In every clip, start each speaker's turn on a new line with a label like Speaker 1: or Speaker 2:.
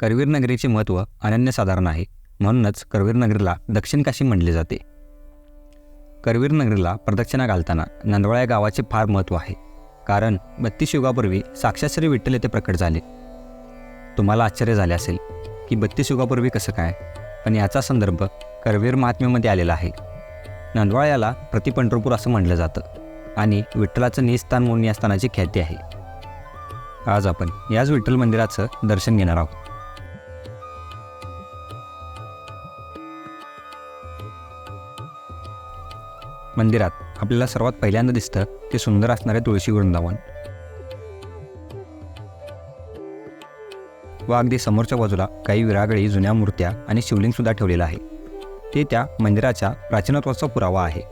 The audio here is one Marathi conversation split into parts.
Speaker 1: करवीर नगरीचे महत्त्व अनन्यसाधारण आहे. म्हणूनच करवीर नगरीला दक्षिण काशी म्हणले जाते. करवीर नगरीला प्रदक्षिणा घालताना नंदवाळा या गावाचे फार महत्त्व आहे. कारण बत्तीस युगापूर्वी साक्षात श्री विठ्ठल येथे प्रकट झाले. तुम्हाला आश्चर्य झाले असेल की बत्तीस युगापूर्वी कसं काय? पण याचा संदर्भ करवीर महात्म्यामध्ये आलेला आहे. नंदवाळा याला प्रतिपंढरपूर असं म्हटलं जातं. आणि विठ्ठलाचं निस्थान म्हणून या स्थानाची ख्याती आहे. आज आपण याच विठ्ठल मंदिराचं दर्शन घेणार आहोत. मंदिरात आपल्याला सर्वात पहिल्यांदा दिसतं ते सुंदर असणारे तुळशी वृंदावन. व अगदी समोरच्या बाजूला काही विरागळी जुन्या मूर्त्या आणि शिवलिंग सुद्धा ठेवलेलं आहे. ते त्या मंदिराच्या प्राचीनत्वाचा पुरावा आहे.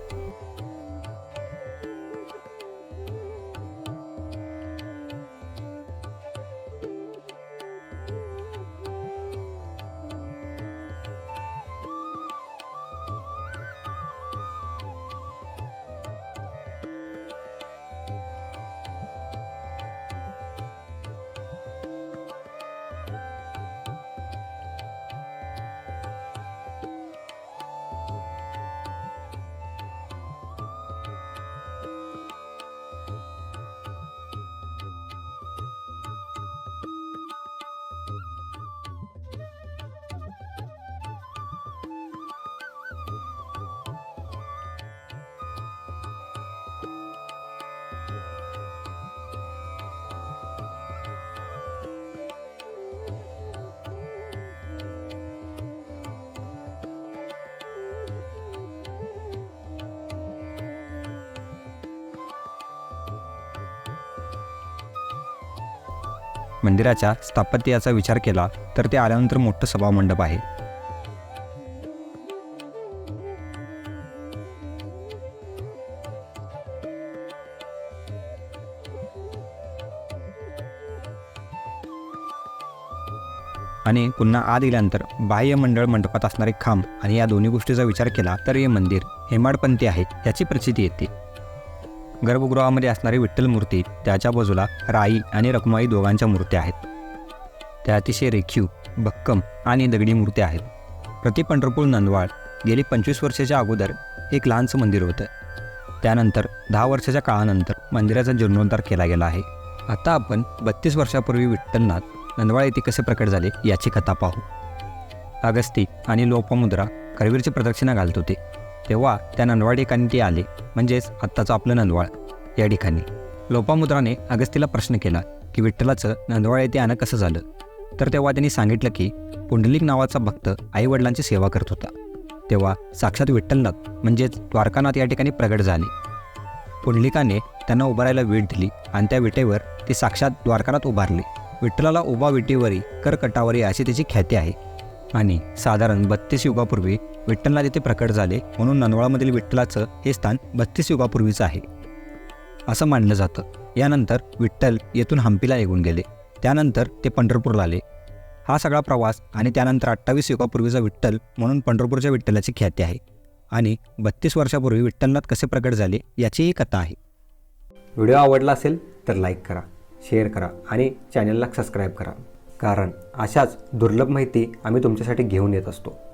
Speaker 1: मंदिराच्या स्थापत्याचा विचार केला तर ते आल्यानंतर मोठं सभामंडप आहे. आणि पुन्हा आत गेल्यानंतर बाह्य मंडळ मंडपात असणारे खांब आणि या दोन्ही गोष्टीचा विचार केला तर हे मंदिर हेमाडपंथी आहे याची प्रचिती येते. गर्भगृहामध्ये असणारी विठ्ठल मूर्ती त्याच्या बाजूला राई आणि रखुमाई दोघांच्या मूर्त्या आहेत. त्या अतिशय रेखीव भक्कम आणि दगडी मूर्त्या आहेत. प्रति पंढरपूर नंदवाळ गेली पंचवीस वर्षाच्या अगोदर एक लहानसं मंदिर होतं. त्यानंतर दहा वर्षाच्या काळानंतर मंदिराचा जीर्णोद्धार केला गेला आहे. आता आपण बत्तीस वर्षापूर्वी विठ्ठलनाथ नंदवाळ येथे कसे प्रकट झाले याची कथा पाहू. अगस्ती आणि लोपमुद्रा करवीरची प्रदक्षिणा घालत होते. तेव्हा त्या नंदवाळ ठिकाणी ते आले. म्हणजेच आत्ताचं आपलं नंदवाळ या ठिकाणी. लोपामुद्राने अगस्तीला प्रश्न केला की विठ्ठलाचं नंदवाळ येथे आणं कसं झालं? तर तेव्हा त्यांनी सांगितलं की पुंडलिक नावाचा भक्त आईवडिलांची सेवा करत होता. तेव्हा साक्षात विठ्ठलनाथ म्हणजेच द्वारकानाथ या ठिकाणी प्रगट झाले. पुंडलिकाने त्यांना उभारायला वीट दिली आणि त्या विटेवर ते साक्षात द्वारकानाथ उभारले. विठ्ठलाला उभा विटेवरी करकटावरी अशी त्याची ख्याती आहे. आणि साधारण बत्तीस युगापूर्वी विठ्ठलला तिथे प्रकट झाले म्हणून नंदवाळमधील विठ्ठलाचं हे स्थान बत्तीस युगापूर्वीचं आहे. असं मानलं जातं. यानंतर विठ्ठल येथून हम्पीला निघून गेले. त्यानंतर ते पंढरपूरला आले. हा सगळा प्रवास आणि त्यानंतर अठ्ठावीस युगापूर्वीचा विठ्ठल म्हणून पंढरपूरच्या विठ्ठलाची ख्याती आहे. आणि बत्तीस वर्षापूर्वी विठ्ठलनाथ कसे प्रकट झाले याचीही कथा आहे. व्हिडिओ आवडला असेल तर लाईक करा शेअर करा आणि चॅनलला सबस्क्राईब करा. कारण अशाच दुर्लभ माहिती आम्ही तुमच्यासाठी घेऊन येत असतो.